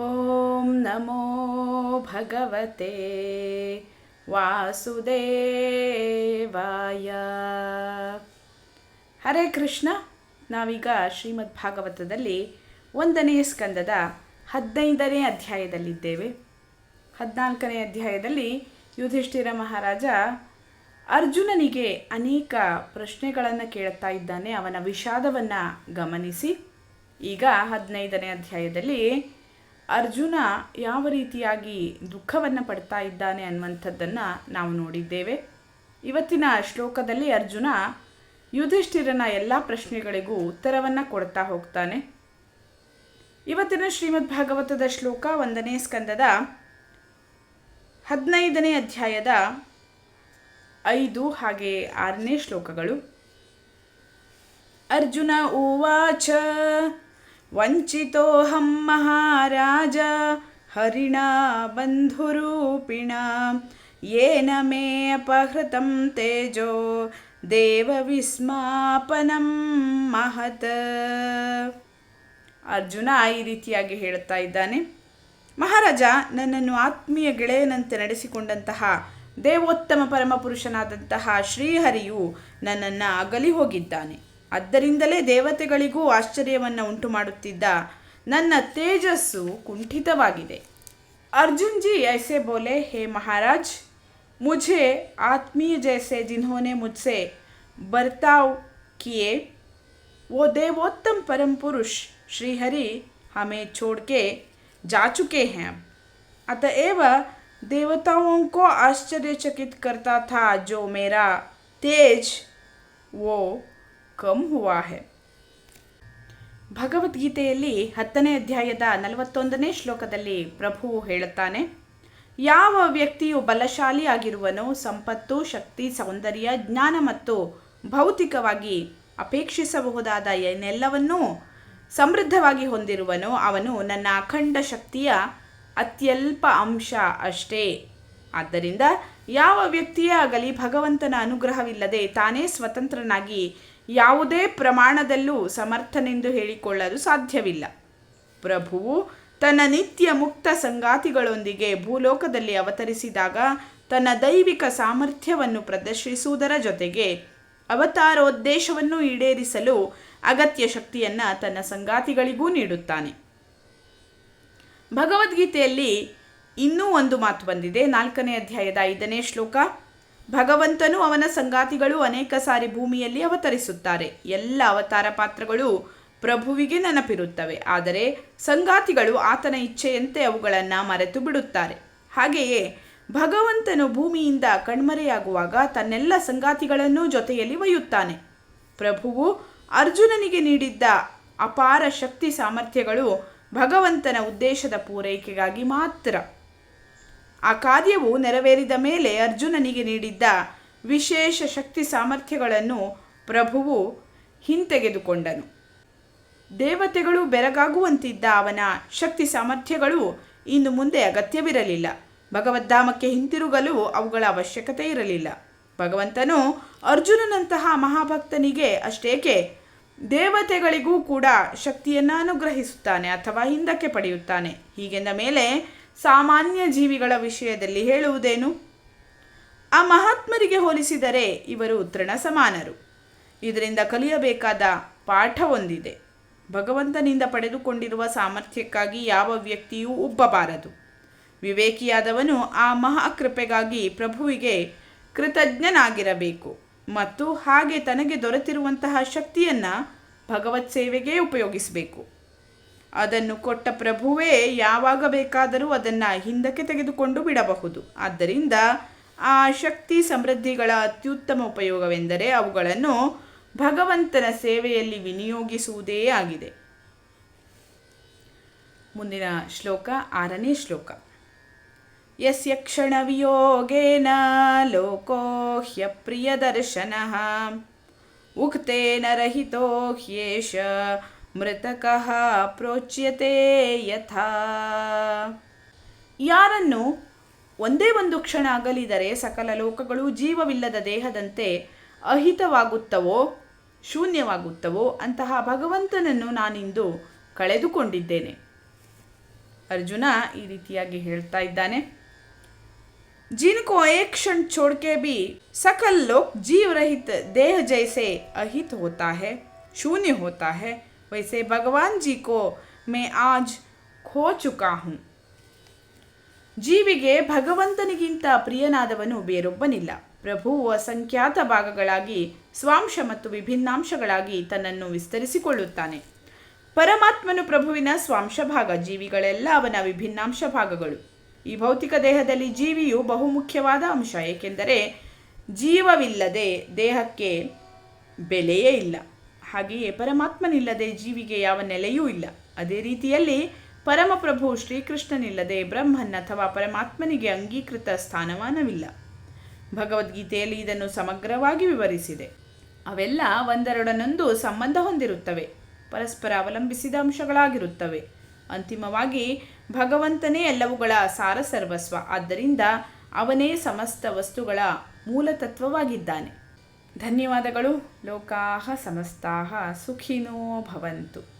ॐ नमो भगवते ವಾಸುದೇವಾಯ ಹರೇ ಕೃಷ್ಣ ನಾವೀಗ ಶ್ರೀಮದ್ ಭಾಗವತದಲ್ಲಿ ಒಂದನೇ ಸ್ಕಂದದ ಹದಿನೈದನೇ ಅಧ್ಯಾಯದಲ್ಲಿದ್ದೇವೆ ಹದಿನಾಲ್ಕನೇ ಅಧ್ಯಾಯದಲ್ಲಿ ಯುಧಿಷ್ಠಿರ ಮಹಾರಾಜ ಅರ್ಜುನನಿಗೆ ಅನೇಕ ಪ್ರಶ್ನೆಗಳನ್ನು ಕೇಳುತ್ತಾ ಇದ್ದಾನೆ ಅವನ ವಿಷಾದವನ್ನು ಗಮನಿಸಿ ಈಗ ಹದಿನೈದನೇ ಅಧ್ಯಾಯದಲ್ಲಿ ಅರ್ಜುನ ಯಾವ ರೀತಿಯಾಗಿ ದುಃಖವನ್ನು ಪಡ್ತಾ ಇದ್ದಾನೆ ಅನ್ನುವಂಥದ್ದನ್ನು ನಾವು ನೋಡಿದ್ದೇವೆ. ಇವತ್ತಿನ ಶ್ಲೋಕದಲ್ಲಿ ಅರ್ಜುನ ಯುಧಿಷ್ಠಿರನ ಎಲ್ಲ ಪ್ರಶ್ನೆಗಳಿಗೂ ಉತ್ತರವನ್ನು ಕೊಡ್ತಾ ಹೋಗ್ತಾನೆ. ಇವತ್ತಿನ ಶ್ರೀಮದ್ ಭಾಗವತದ ಶ್ಲೋಕ ಒಂದನೇ ಸ್ಕಂದದ ಹದಿನೈದನೇ ಅಧ್ಯಾಯದ ಐದು ಹಾಗೆ ಆರನೇ ಶ್ಲೋಕಗಳು. ಅರ್ಜುನ ಉವಾಚ ವಂಚಿತೋಹಂ ಮಹಾರಾಜ ಹರಿಣ ಬಂಧುರೂಪಿಣ, ಏನ ಮೇ ಅಪಹೃತಂ ತೇಜೋ ದೇವವಿಸ್ಮಾಪನಂ ಮಹತ್. ಅರ್ಜುನ ಈ ರೀತಿಯಾಗಿ ಹೇಳುತ್ತಾ ಇದ್ದಾನೆ, ಮಹಾರಾಜ, ನನ್ನನ್ನು ಆತ್ಮೀಯ ಗೆಳೆಯನಂತೆ ನಡೆಸಿಕೊಂಡಂತಹ ದೇವೋತ್ತಮ ಪರಮಪುರುಷನಾದಂತಹ ಶ್ರೀಹರಿಯು ನನ್ನನ್ನು ಅಗಲಿ ಹೋಗಿದ್ದಾನೆ. ಆದ್ದರಿಂದಲೇ ದೇವತೆಗಳಿಗೂ ಆಶ್ಚರ್ಯವನ್ನು ಉಂಟು ಮಾಡುತ್ತಿದ್ದ ನನ್ನ ತೇಜಸ್ಸು ಕುಂಠಿತವಾಗಿದೆ अर्जुन जी ऐसे बोले हे महाराज मुझे आत्मीय जैसे जिन्होंने मुझसे बर्ताव किए वो देवोत्तम परम पुरुष श्रीहरि हमें छोड़ के जा चुके हैं अतएव देवताओं को आश्चर्यचकित करता था जो मेरा तेज वो ಕಮ್ ಹುವಾ ಹೆ ಭಗವದ್ಗೀತೆಯಲ್ಲಿ ಹತ್ತನೇ ಅಧ್ಯಾಯದ ನಲವತ್ತೊಂದನೇ ಶ್ಲೋಕದಲ್ಲಿ ಪ್ರಭು ಹೇಳುತ್ತಾನೆ, ಯಾವ ವ್ಯಕ್ತಿಯು ಬಲಶಾಲಿ ಆಗಿರುವನೋ ಸಂಪತ್ತು, ಶಕ್ತಿ, ಸೌಂದರ್ಯ, ಜ್ಞಾನ ಮತ್ತು ಭೌತಿಕವಾಗಿ ಅಪೇಕ್ಷಿಸಬಹುದಾದ ಏನೆಲ್ಲವನ್ನೂ ಸಮೃದ್ಧವಾಗಿ ಹೊಂದಿರುವನೋ, ಅವನು ನನ್ನ ಅಖಂಡ ಶಕ್ತಿಯ ಅತ್ಯಲ್ಪ ಅಂಶ ಅಷ್ಟೇ. ಆದ್ದರಿಂದ ಯಾವ ವ್ಯಕ್ತಿಯೇ ಆಗಲಿ ಭಗವಂತನ ಅನುಗ್ರಹವಿಲ್ಲದೆ ತಾನೇ ಸ್ವತಂತ್ರನಾಗಿ ಯಾವುದೇ ಪ್ರಮಾಣದಲ್ಲೂ ಸಮರ್ಥನೆಂದು ಹೇಳಿಕೊಳ್ಳಲು ಸಾಧ್ಯವಿಲ್ಲ. ಪ್ರಭುವು ತನ್ನ ನಿತ್ಯ ಮುಕ್ತ ಸಂಗಾತಿಗಳೊಂದಿಗೆ ಭೂಲೋಕದಲ್ಲಿ ಅವತರಿಸಿದಾಗ ತನ್ನ ದೈವಿಕ ಸಾಮರ್ಥ್ಯವನ್ನು ಪ್ರದರ್ಶಿಸುವುದರ ಜೊತೆಗೆ ಅವತಾರೋದ್ದೇಶವನ್ನು ಈಡೇರಿಸಲು ಅಗತ್ಯ ಶಕ್ತಿಯನ್ನು ತನ್ನ ಸಂಗಾತಿಗಳಿಗೂ ನೀಡುತ್ತಾನೆ. ಭಗವದ್ಗೀತೆಯಲ್ಲಿ ಇನ್ನೂ ಒಂದು ಮಾತು ಬಂದಿದೆ. ನಾಲ್ಕನೇ ಅಧ್ಯಾಯದ ಐದನೇ ಶ್ಲೋಕ. ಭಗವಂತನು ಅವನ ಸಂಗಾತಿಗಳು ಅನೇಕ ಸಾರಿ ಭೂಮಿಯಲ್ಲಿ ಅವತರಿಸುತ್ತಾರೆ. ಎಲ್ಲ ಅವತಾರ ಪಾತ್ರಗಳು ಪ್ರಭುವಿಗೆ ನೆನಪಿರುತ್ತವೆ. ಆದರೆ ಸಂಗಾತಿಗಳು ಆತನ ಇಚ್ಛೆಯಂತೆ ಅವುಗಳನ್ನು ಮರೆತು ಬಿಡುತ್ತಾರೆ. ಹಾಗೆಯೇ ಭಗವಂತನು ಭೂಮಿಯಿಂದ ಕಣ್ಮರೆಯಾಗುವಾಗ ತನ್ನೆಲ್ಲ ಸಂಗಾತಿಗಳನ್ನು ಜೊತೆಯಲ್ಲಿ ಒಯ್ಯುತ್ತಾನೆ. ಪ್ರಭುವು ಅರ್ಜುನನಿಗೆ ನೀಡಿದ್ದ ಅಪಾರ ಶಕ್ತಿ ಸಾಮರ್ಥ್ಯಗಳು ಭಗವಂತನ ಉದ್ದೇಶದ ಪೂರೈಕೆಗಾಗಿ ಮಾತ್ರ. ಆ ಕಾರ್ಯವು ನೆರವೇರಿದ ಮೇಲೆ ಅರ್ಜುನನಿಗೆ ನೀಡಿದ್ದ ವಿಶೇಷ ಶಕ್ತಿ ಸಾಮರ್ಥ್ಯಗಳನ್ನು ಪ್ರಭುವು ಹಿಂತೆಗೆದುಕೊಂಡನು. ದೇವತೆಗಳು ಬೆರಗಾಗುವಂತಿದ್ದ ಅವನ ಶಕ್ತಿ ಸಾಮರ್ಥ್ಯಗಳು ಇನ್ನು ಮುಂದೆ ಅಗತ್ಯವಿರಲಿಲ್ಲ. ಭಗವದ್ಧಾಮಕ್ಕೆ ಹಿಂತಿರುಗಲು ಅವುಗಳ ಅವಶ್ಯಕತೆ ಇರಲಿಲ್ಲ. ಭಗವಂತನು ಅರ್ಜುನನಂತಹ ಮಹಾಭಕ್ತನಿಗೆ ಅಷ್ಟೇಕೆ ದೇವತೆಗಳಿಗೂ ಕೂಡ ಶಕ್ತಿಯನ್ನು ಅನುಗ್ರಹಿಸುತ್ತಾನೆ ಅಥವಾ ಹಿಂದಕ್ಕೆ ಪಡೆಯುತ್ತಾನೆ. ಹೀಗೆಂದ ಮೇಲೆ ಸಾಮಾನ್ಯ ಜೀವಿಗಳ ವಿಷಯದಲ್ಲಿ ಹೇಳುವುದೇನು? ಆ ಮಹಾತ್ಮರಿಗೆ ಹೋಲಿಸಿದರೆ ಇವರು ತೃಣ ಸಮಾನರು. ಇದರಿಂದ ಕಲಿಯಬೇಕಾದ ಪಾಠ ಒಂದಿದೆ. ಭಗವಂತನಿಂದ ಪಡೆದುಕೊಂಡಿರುವ ಸಾಮರ್ಥ್ಯಕ್ಕಾಗಿ ಯಾವ ವ್ಯಕ್ತಿಯೂ ಉಬ್ಬಬಾರದು ವಿವೇಕಿಯಾದವನು ಆ ಮಹಾಕೃಪೆಗಾಗಿ ಪ್ರಭುವಿಗೆ ಕೃತಜ್ಞನಾಗಿರಬೇಕು ಮತ್ತು ಹಾಗೆ ತನಗೆ ದೊರೆತಿರುವಂತಹ ಶಕ್ತಿಯನ್ನು ಭಗವತ್ ಸೇವೆಗೆ ಉಪಯೋಗಿಸಬೇಕು. ಅದನ್ನು ಕೊಟ್ಟ ಪ್ರಭುವೇ ಯಾವಾಗ ಬೇಕಾದರೂ ಅದನ್ನು ಹಿಂದಕ್ಕೆ ತೆಗೆದುಕೊಂಡು ಬಿಡಬಹುದು. ಆದ್ದರಿಂದ ಆ ಶಕ್ತಿ ಸಮೃದ್ಧಿಗಳ ಅತ್ಯುತ್ತಮ ಉಪಯೋಗವೆಂದರೆ ಅವುಗಳನ್ನು ಭಗವಂತನ ಸೇವೆಯಲ್ಲಿ ವಿನಿಯೋಗಿಸುವುದೇ ಆಗಿದೆ. ಮುಂದಿನ ಶ್ಲೋಕ, ಆರನೇ ಶ್ಲೋಕ. ಯಸ್ಯ ಕ್ಷಣವಿಯೋಗೇನ ಲೋಕೋ ಹ್ಯಪ್ರಿಯದರ್ಶನಃ ಉಕ್ತೇನ ರಹಿತೋ ಹ್ಯೇಷ ಮೃತಕಃ ಪ್ರೋಚ್ಯತೆ ಯಥಾ. ಯಾರನ್ನು ಒಂದೇ ಒಂದು ಕ್ಷಣ ಅಗಲಿದರೆ ಸಕಲ ಲೋಕಗಳು ಜೀವವಿಲ್ಲದ ದೇಹದಂತೆ ಅಹಿತವಾಗುತ್ತವೋ, ಶೂನ್ಯವಾಗುತ್ತವೋ, ಅಂತಹ ಭಗವಂತನನ್ನು ನಾನಿಂದು ಕಳೆದುಕೊಂಡಿದ್ದೇನೆ. ಅರ್ಜುನ ಈ ರೀತಿಯಾಗಿ ಹೇಳ್ತಾ ಇದ್ದಾನೆ. ಜಿನ್ಕೋ ಏಕ್ ಕ್ಷಣ ಛೋಡ್ಕೆ ಬಿ ಸಕಲ್ ಲೋಕ್ ಜೀವರಹಿತ ದೇಹ ಜೈಸೆ ಅಹಿತ ಹೋತಾ ಹೇ ಶೂನ್ಯ ಹೋತಾ ಹೇ वैसे भगवान जी को मैं आज खो चुका हूँ ಜೀವಿಗೆ ಭಗವಂತನಿಗಿಂತ ಪ್ರಿಯನಾದವನು ಬೇರೊಬ್ಬನಿಲ್ಲ ಪ್ರಭುವು ಅಸಂಖ್ಯಾತ ಭಾಗಗಳಾಗಿ ಸ್ವಾಂಶ ಮತ್ತು ವಿಭಿನ್ನಾಂಶಗಳಾಗಿ ತನ್ನನ್ನು ವಿಸ್ತರಿಸಿಕೊಳ್ಳುತ್ತಾನೆ ಪರಮಾತ್ಮನು ಪ್ರಭುವಿನ ಸ್ವಾಂಶ ಭಾಗ ಜೀವಿಗಳೆಲ್ಲ ಅವನ ವಿಭಿನ್ನಾಂಶ ಭಾಗಗಳು ಈ ಭೌತಿಕ ದೇಹದಲ್ಲಿ ಜೀವಿಯು ಬಹುಮುಖ್ಯವಾದ ಅಂಶ ಏಕೆಂದರೆ ಜೀವವಿಲ್ಲದೆ ದೇಹಕ್ಕೆ ಬೆಲೆಯೇ ಇಲ್ಲ ಹಾಗೆಯೇ ಪರಮಾತ್ಮನಿಲ್ಲದೆ ಜೀವಿಗೆ ಯಾವ ನೆಲೆಯೂ ಇಲ್ಲ. ಅದೇ ರೀತಿಯಲ್ಲಿ ಪರಮಪ್ರಭು ಶ್ರೀಕೃಷ್ಣನಿಲ್ಲದೆ ಬ್ರಹ್ಮನ್ ಅಥವಾ ಪರಮಾತ್ಮನಿಗೆ ಅಂಗೀಕೃತ ಸ್ಥಾನಮಾನವಿಲ್ಲ. ಭಗವದ್ಗೀತೆಯಲ್ಲಿ ಇದನ್ನು ಸಮಗ್ರವಾಗಿ ವಿವರಿಸಿದೆ. ಅವೆಲ್ಲ ಒಂದೆರಡನೊಂದು ಸಂಬಂಧ ಹೊಂದಿರುತ್ತವೆ. ಪರಸ್ಪರ ಅವಲಂಬಿಸಿದ ಅಂಶಗಳಾಗಿರುತ್ತವೆ. ಅಂತಿಮವಾಗಿ ಭಗವಂತನೇ ಎಲ್ಲವುಗಳ ಸಾರ ಸರ್ವಸ್ವ ಆದ್ದರಿಂದ ಅವನೇ ಸಮಸ್ತ ವಸ್ತುಗಳ ಮೂಲತತ್ವವಾಗಿದ್ದಾನೆ. ಧನ್ಯವಾದಗಳು. ಲೋಕಾಹ ಸಮಸ್ತಾಹ ಸುಖಿನೋ ಭವಂತು.